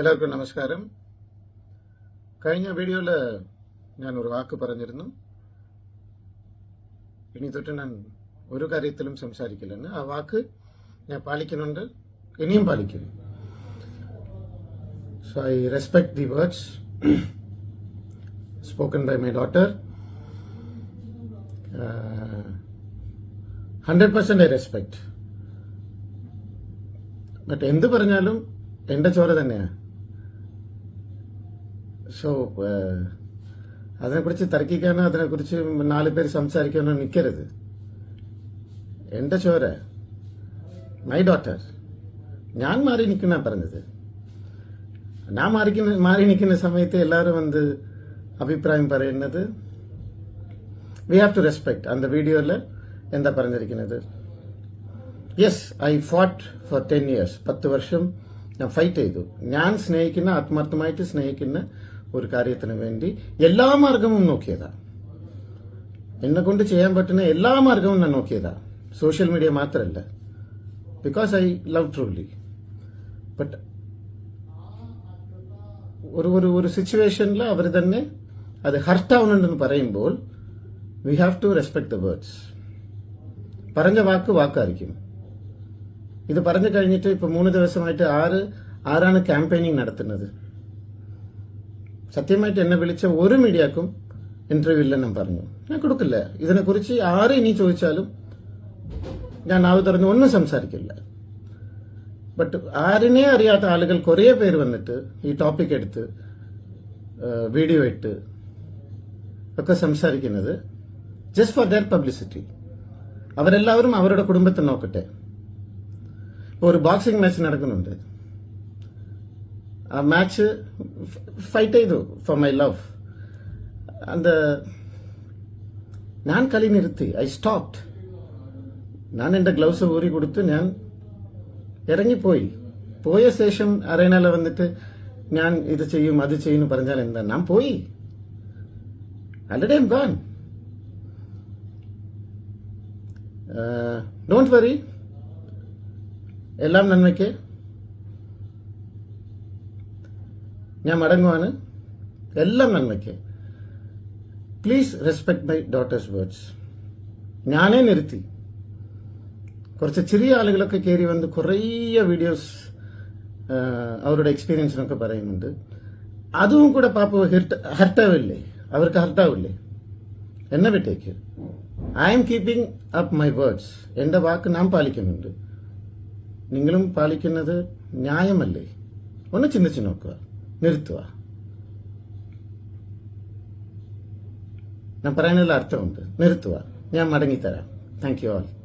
എല്ലാവർക്കും നമസ്കാരം. കഴിഞ്ഞ വീഡിയോയിൽ ഞാൻ ഒരു വാക്ക് പറഞ്ഞിരുന്നു. ഇനി തൊട്ട് ഞാൻ ഒരു കാര്യത്തിലും സംസാരിക്കില്ലെന്ന്. ആ വാക്ക് ഞാൻ പാലിക്കുന്നുണ്ട്. ഇനിയും പാലിക്കുന്നു so I respect the words spoken by my daughter hundred percent I respect but എന്ത് പറഞ്ഞാലും എന്റെ ചോര തന്നെയാ. സോ അതിനെക്കുറിച്ച് തർക്കിക്കാനോ അതിനെക്കുറിച്ച് നാല് പേര് സംസാരിക്കാനോ നിൽക്കരുത് എന്റെ ചോര മൈ ഡോട്ടർ ഞാൻ മാറി നിൽക്കുന്ന പറഞ്ഞത്. ഞാൻ മാറി മാറി നിൽക്കുന്ന സമയത്ത് എല്ലാവരും വന്ന് അഭിപ്രായം പറയുന്നത്? വി ഹാവ് ടു റെസ്പെക്ട് അന്ത വീഡിയോയിൽ എന്താ പറഞ്ഞിരിക്കുന്നത്? Yes I fought for ten years പത്ത് വർഷം ഞാൻ ഫൈറ്റ് ചെയ്തു. ഞാൻ സ്നേഹിക്കുന്ന ആത്മാർത്ഥമായിട്ട് സ്നേഹിക്കുന്ന ഒരു കാര്യത്തിന് വേണ്ടി എല്ലാ മാർഗവും നോക്കിയതാ. എന്നെ കൊണ്ട് ചെയ്യാൻ പറ്റുന്ന എല്ലാ മാർഗവും ഞാൻ നോക്കിയതാ. സോഷ്യൽ മീഡിയ മാത്രമല്ല because I love truly but ഒരു ഒരു ഒരു സിറ്റുവേഷനിൽ അവർ തന്നെ അത് ഹർട്ടാവുന്നുണ്ടെന്ന് പറയുമ്പോൾ we have to respect the words പറഞ്ഞ വാക്ക് വാക്കായിരിക്കും. ഇത് പറഞ്ഞു കഴിഞ്ഞിട്ട് ഇപ്പൊ മൂന്ന് ദിവസമായിട്ട് ആര് ആരാണ് ക്യാമ്പയിനിങ് നടത്തുന്നത്. സത്യമായിട്ട് എന്നെ വിളിച്ച ഒരു മീഡിയക്കും ഇന്റർവ്യൂ ഇല്ലെന്നും പറഞ്ഞു. ഞാൻ കൊടുക്കില്ല. ഇതിനെക്കുറിച്ച് ആര് ഇനി ചോദിച്ചാലും ഞാൻ നാവ് തുറന്ന് ഒന്നും സംസാരിക്കില്ല. ബട്ട് ആരിനെ അറിയാത്ത ആളുകൾ കുറേ പേര് വന്നിട്ട് ഈ ടോപ്പിക് എടുത്ത് വീഡിയോ ഇട്ട് ഒക്കെ സംസാരിക്കുന്നത് ജസ്റ്റ് ഫോർ ദർ പബ്ലിസിറ്റി അവരെല്ലാവരും അവരുടെ കുടുംബത്തെ നോക്കട്ടെ. ഇപ്പോൾ ഒരു ബോക്സിംഗ് മാച്ച് നടക്കുന്നുണ്ട്. ಮ್ಯಾಚ್ ಫೈಟೇ ಇದು ಫಾರ್ ಮೈ ಲವ್ ಅಂದ ഞാൻ കളി നിർത്തി ഐ സ്റ്റോപ്ഡ് ഞാൻ എൻ്റെ ഗ്ലൗസ് ഊരി കൊടുത്ത് ഞാൻ ഇറങ്ങിപ്പോയി പോയ ശേഷം അറേനയിൽ വന്നിട്ട് ഞാൻ ഇത് ചെയ്യും അത് ചെയ്യും എന്ന് പറഞ്ഞാൽ എന്താ ഞാൻ പോയി already I'm gone don't worry എല്ലാം നന്മയ്ക്ക് ഞാൻ മടങ്ങുവാണ്. എല്ലാം നന്മയ്ക്ക് please respect my daughter's words ഞാനേ നിർത്തി. കുറച്ച് ചെറിയ ആളുകളൊക്കെ കയറി വന്ന് കുറേ വീഡിയോസ് അവരുടെ എക്സ്പീരിയൻസിനൊക്കെ പറയുന്നുണ്ട്. അതും കൂടെ പാപ്പ ഹർട്ടാവില്ലേ? അവർക്ക് ഹർട്ടാവില്ലേ? എന്നെ വിട്ടേക്ക്. I am keeping up my words എന്റെ വാക്ക് നാം പാലിക്കുന്നുണ്ട്. നിങ്ങളും പാലിക്കുന്നത് ന്യായമല്ലേ? ഒന്ന് ചിന്തിച്ചു നോക്കുക. നിർത്തുക. ഞാൻ പറയാനുള്ള അർത്ഥമുണ്ട്. നിർത്തുക. ഞാൻ മടങ്ങിത്തരാം. Thank you all